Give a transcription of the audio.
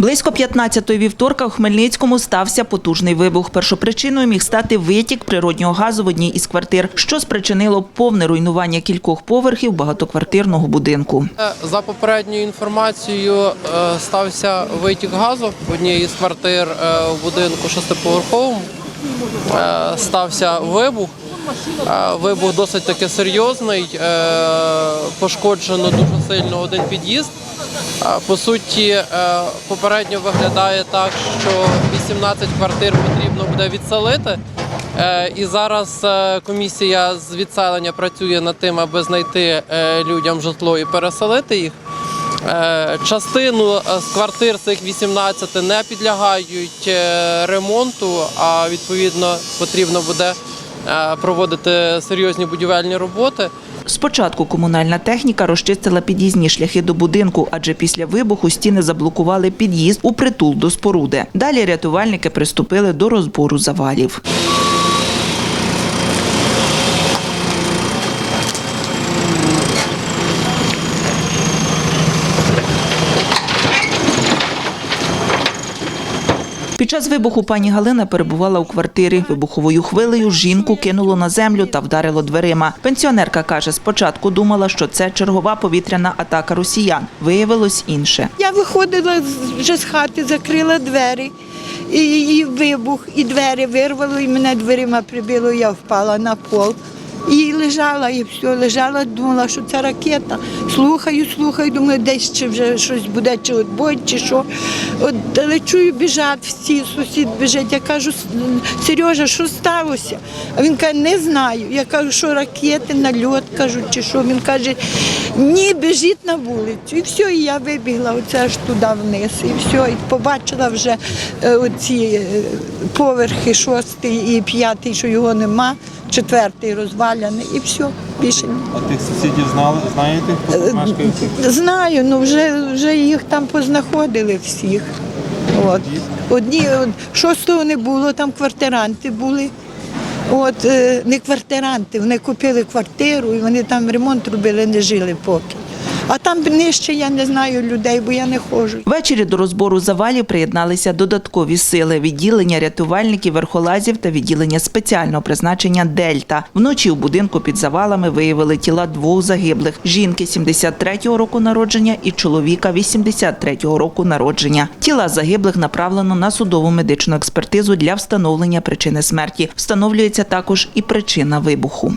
Близько 15-ї вівторка у Хмельницькому стався потужний вибух. Першопричиною міг стати витік природнього газу в одній із квартир, що спричинило повне руйнування кількох поверхів багатоквартирного будинку. Е, За попередньою інформацією, е, стався витік газу в одній із квартир е, в будинку шестиповерховому. Е, Стався вибух. Е, Вибух досить таки серйозний. Е, Пошкоджено дуже сильно один під'їзд. По суті, е, попередньо виглядає так, що 18 квартир потрібно буде відселити. Е, І зараз е, комісія з відселення працює над тим, аби знайти людям житло і переселити їх. Частину з квартир цих 18 не підлягають ремонту, а відповідно потрібно буде проводити серйозні будівельні роботи. Спочатку комунальна техніка розчистила під'їзні шляхи до будинку, адже після вибуху стіни заблокували під'їзд у притул до споруди. Далі рятувальники приступили до розбору завалів. Під час вибуху пані Галина перебувала у квартирі. Вибуховою хвилею жінку кинуло на землю та вдарило дверима. Пенсіонерка каже, спочатку думала, що це чергова повітряна атака росіян. Виявилось інше. Я виходила вже з хати, закрила двері, і, і вибух, і двері вирвало, і мене дверима прибило, я впала на пол. І лежала, і все, лежала, думала, що це ракета. Слухаю, слухаю, думаю, десь чи вже щось буде, чи отбой, чи що. От, але чую, біжать всі, сусід біжить. Я кажу, Сережа, що сталося? А він каже, не знаю. Я кажу, що ракети, нальот, кажу, чи що. Він каже, ні, біжіть на вулицю. І все, і я вибігла оце аж туди вниз. І все, і побачила вже е, оці е, поверхи, шостий і п'ятий, що його нема, четвертий розваляний, і все, більше ні. А тих сусідів знали, знаєте, хто тут мешкає? Знаю, ну вже, вже їх там познаходили всіх. От. Одні, от, шостого не було, там квартиранти були. От, е, не квартиранти, вони купили квартиру і вони там ремонт робили, не жили поки. А там нижче я не знаю людей, бо я не ходжу. Ввечері до розбору завалів приєдналися додаткові сили відділення рятувальників, верхолазів та відділення спеціального призначення Дельта. Вночі у будинку під завалами виявили тіла двох загиблих: жінки 73-го року народження і чоловіка 83-го року народження. Тіла загиблих направлено на судову медичну експертизу для встановлення причини смерті. Встановлюється також і причина вибуху.